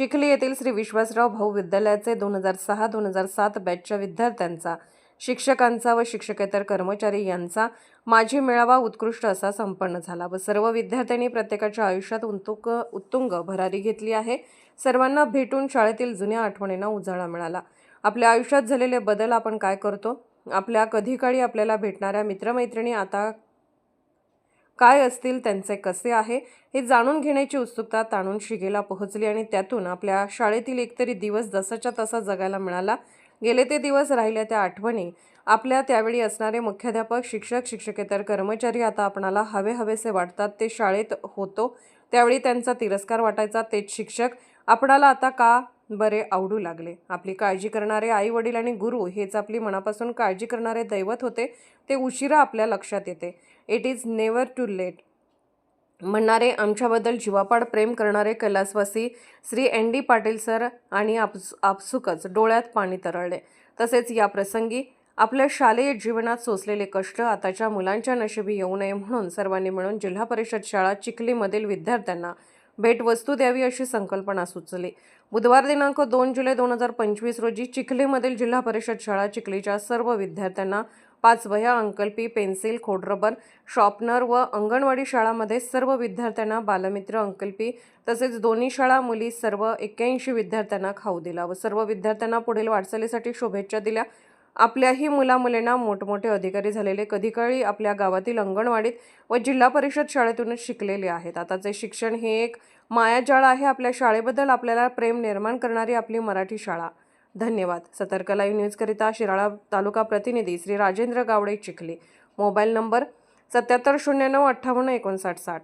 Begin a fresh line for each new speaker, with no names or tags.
चिखली येथील श्री विश्वासराव भाऊ विद्यालयाचे दोन हजार सहा दोन हजार सात बॅचच्या विद्यार्थ्यांचा शिक्षकांचा व शिक्षकेतर कर्मचारी यांचा माझी मेळावा उत्कृष्ट असा संपन्न झाला व सर्व विद्यार्थ्यांनी प्रत्येकाच्या आयुष्यात उत्तुंग उत्तुंग भरारी घेतली आहे. सर्वांना भेटून शाळेतील जुन्या आठवणींना उजाळा मिळाला. आपल्या आयुष्यात झालेले बदल आपण काय करतो? आपल्या कधी काळी आपल्याला भेटणाऱ्या मित्रमैत्रिणी आता काय असतील त्यांचे कसे आहे हे जाणून घेण्याची उत्सुकता ताणून शिगेला पोहोचली आणि त्यातून आपल्या शाळेतील एकतरी दिवस जसाच्या तसा जगायला मिळाला. गेले ते दिवस राहिल्या त्या आठवणी. आपल्या त्यावेळी असणारे मुख्याध्यापक शिक्षक शिक्षकेतर कर्मचारी आता आपणाला हवे हवेसे वाटतात ते शाळेत होतो. त्यावेळी त्यांचा तिरस्कार वाटायचा तेच शिक्षक. आपणाला आता का बरे आवडू लागले. आपली काळजी करणारे आई वडील आणि गुरु हेच आपली मनापासून काळजी करणारे दैवत होते ते उशिरा आपल्या लक्षात येते. It is never too late म्हणणारे आमच्याबद्दल जीवापाड प्रेम करणारे कैलासवासी Shri N D Patil sir आणि आपस आपसुकच डोळ्यात पाणी तरळले. तसेच या प्रसंगी आपल्या शालेय जीवनात सोसलेले कष्ट आताच्या मुलांच्या नशिबी येऊ नये म्हणून सर्वांनी मिळून जिल्हा परिषद शाळा चिखलीमधील विद्यार्थ्यांना भेटवस्तू द्यावी अशी संकल्पना सुचली. बुधवार दिनांक दोन जुलै दोन हजार पंचवीस रोजी चिखलीमधील जिल्हा परिषद शाळा चिखलीच्या सर्व विद्यार्थ्यांना पाच वह्या अंकल्पी पेन्सिल खोडरबर शॉपनर व अंगणवाडी शाळामध्ये सर्व विद्यार्थ्यांना बालमित्र अंकल्पी तसेच दोन्ही शाळा मुली सर्व एक्क्याऐंशी विद्यार्थ्यांना खाऊ दिला व सर्व विद्यार्थ्यांना पुढील वाटचालीसाठी शुभेच्छा दिल्या. आपल्याही मुलामुलींना मोठमोठे अधिकारी झालेले कधीकाळी आपल्या गावातील अंगणवाडीत व जिल्हा परिषद शाळेतूनच शिकलेले आहेत. आताचे शिक्षण हे एक मायाजाळ आहे. आपल्या शाळेबद्दल आपल्याला प्रेम निर्माण करणारी आपली मराठी शाळा. धन्यवाद. सतर्क लाईव्ह न्यूजकरिता शिराळा तालुका प्रतिनिधी श्री राजेंद्र गावडे चिखले. मोबाईल नंबर सत्याहत्तर शून्य नऊ अठ्ठावन्न एकोणसाठ साठ.